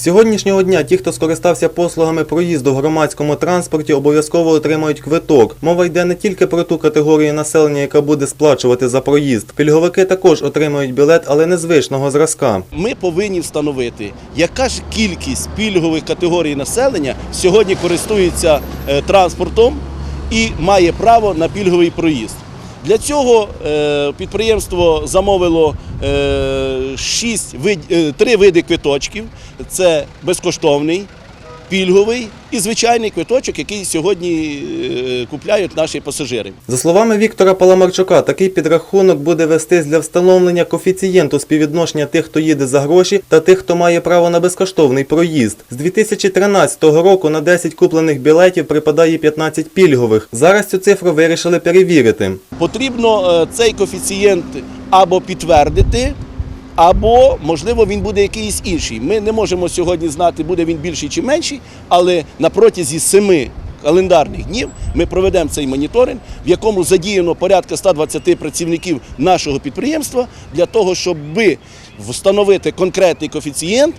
Сьогоднішнього дня ті, хто скористався послугами проїзду в громадському транспорті, обов'язково отримають квиток. Мова йде не тільки про ту категорію населення, яка буде сплачувати за проїзд. Пільговики також отримають білет, але незвичного зразка. Ми повинні встановити, яка ж кількість пільгових категорій населення сьогодні користується е, транспортом і має право на пільговий проїзд. Для цього е, підприємство замовило е, шість е, три види квиточків: це безкоштовний, пільговий і звичайний квиточок, який сьогодні е, купляють наші пасажири. За словами Віктора Паламарчука, такий підрахунок буде вестись для встановлення коефіцієнту співвідношення тих, хто їде за гроші, та тих, хто має право на безкоштовний проїзд. З 2013 року на 10 куплених білетів припадає 15 пільгових. Зараз цю цифру вирішили перевірити. Потрібно е, цей коефіцієнт або підтвердити, або, можливо, він буде якийсь інший. Ми не можемо сьогодні знати, буде він більший чи менший, але на протязі семи календарних днів ми проведемо цей моніторинг, в якому задіяно порядка 120 працівників нашого підприємства для того, щоб встановити конкретний коефіцієнт.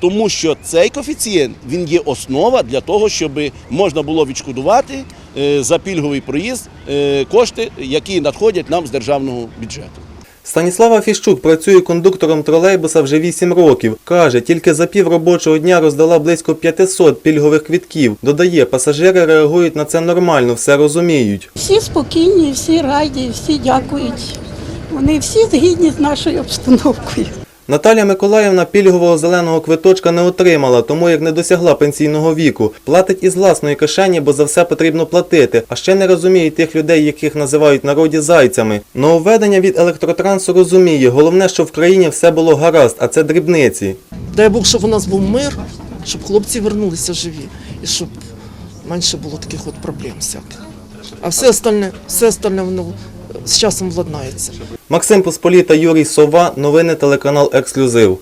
Тому що цей коефіцієнт він є основа для того, щоб можна було відшкодувати е, за пільговий проїзд е, кошти, які надходять нам з державного бюджету. Станіслава Фіщук працює кондуктором тролейбуса вже 8 років. Каже, тільки за пів робочого дня роздала близько 500 пільгових квітків. Додає, пасажири реагують на це нормально, все розуміють. Всі спокійні, всі раді, всі дякують. Вони всі згідні з нашою обстановкою. Наталя Миколаївна пільгового зеленого квиточка не отримала, тому як не досягла пенсійного віку. Платить із власної кишені, бо за все потрібно платити. А ще не розуміє тих людей, яких називають народі зайцями. Нововведення від електротрансу розуміє. Головне, що в країні все було гаразд, а це дрібниці. Дай Бог, щоб у нас був мир, щоб хлопці вернулися живі і щоб менше було таких от проблем всяких. А все остальне, все остальне воно з часом владнається. Максим Посполіта, Юрій Сова. Новини телеканал Ексклюзив.